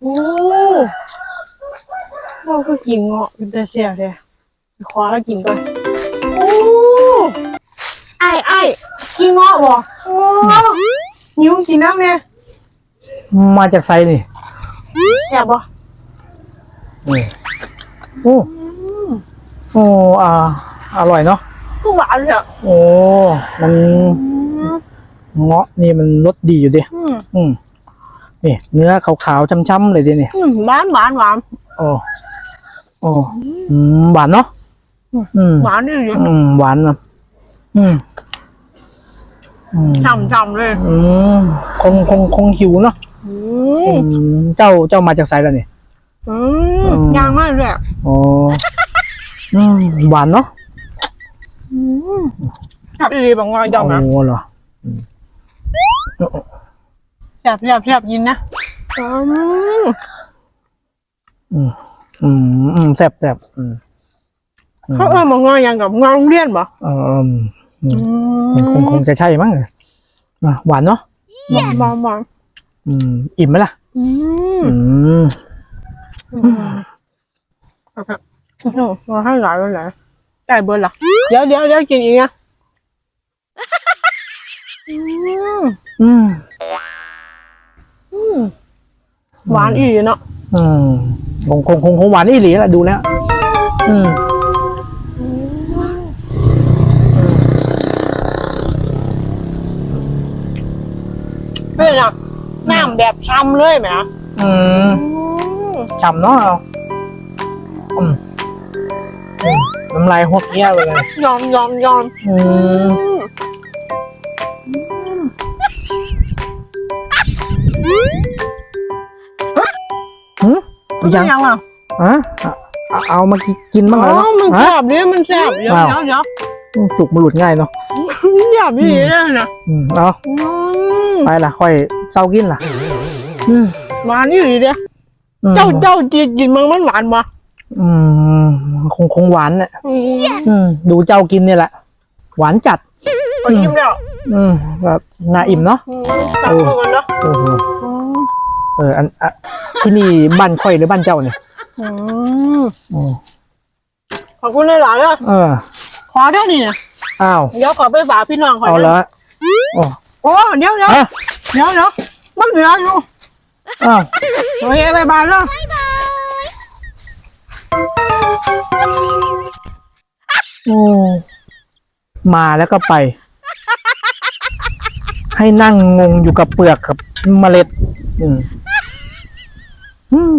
โอ้เราก็กินเงาะเป็นแต่เสียเลยขอแล้วกินก่อนโอ้ไอ้ไอ้ายกินเงาะบ่โอ้หิวกินน้ำเนี่ยมาจากไซนี่แซ่บบ่นี่โอ้โอ้อ่าอร่อยเนาะก็หวานเลยอะโอ้ มันเงาะนี่มันรสดีอยู่ดิ อืมอืม นี่เนื้อขาวๆช้ำๆเลยดิเนี่ยอืมหวานหวานหวานโอ้โอ้อืมหวานเนาะอืมหวานดีเลยอืมหวานนะอืมอืมฉ่ำๆเลยอืมคงคงคงหิวเนาะอือืมมเจ้าเจ้ามาจากไซแล้วนี่อือืมมยางมากเลยอะอ๋ออืมหวานเนาะอืมแซ่บดีบางงอยดองนะโอ้เหรอ แซ่บแซ่บแซ่บยินนะอืมอืมอืมอืมแซ่บแซ่บอืมอืมเขาเออบางงอยยังกับงอยโรงเรียนบ่เอออืมอืมันคงคงจะใช่มั้งอะหวานเนาะบางบางอืมอิ่มไหมล่ะ อืมอืมอืมโอเคโอ้โหมาให้หลายวันไหนไก่เบิร์นล่ะเดี๋ยวเดี๋ยวเดี๋ยวกินอีกนะอืมอืม หวานอีเนาะอืมคงคงคงคงหวานอีหลีแหละดูแล้วอืมเป็นแบบน้ำแบบช้ำเลยไหมอืมฉ่ำเนาะเอาอืมอืมน้ำลายหกเงี้ยวเลยยอมยอมยอมอืม ยังยังอะฮะเอาเอามากินบ้างอ๋เหรออมันฮะแซ่บดิมันแซ่บเดี๋ยวอ้าวเดี๋ยวเดี๋ยวจุกมันหลุดง่ายเนาะแซ่บดีเลยนะอืมเอาอืมไปละค่อยเศร้ากินล่ะอืมหวานอีเด้อืมเจ้าเจ้าจีกินมันมันหวานปะอืมคงคงหวานเนี่ยอืมอืมดูเจ้ากินเนี่ยแหละ หวานจัดพอยิ้มแล้วอืมแบบน่าอิ่มเนาะอืมตักเข้ากันเนาะโอ้โหอืม เอออันอะที่นี่บ้านค่อยหรือบ้านเจ้าเนี่ยอืมอืมขอบคุณหลายๆเลยเออขอได้นี่นะอ้าวเดี๋ยวขอไปฝากพี่น้องขอเอานะละโอ้โอ้เดี๋ยวเดี๋ยวฮะเดี๋ยวเดี๋ยวมันเหลืออยู่อ้าวโอเคบายบายแล้ว โอ้มาแล้วก็ไป ให้นั่งงงอยู่กับเปลือกกับเมล็ด อืม อืม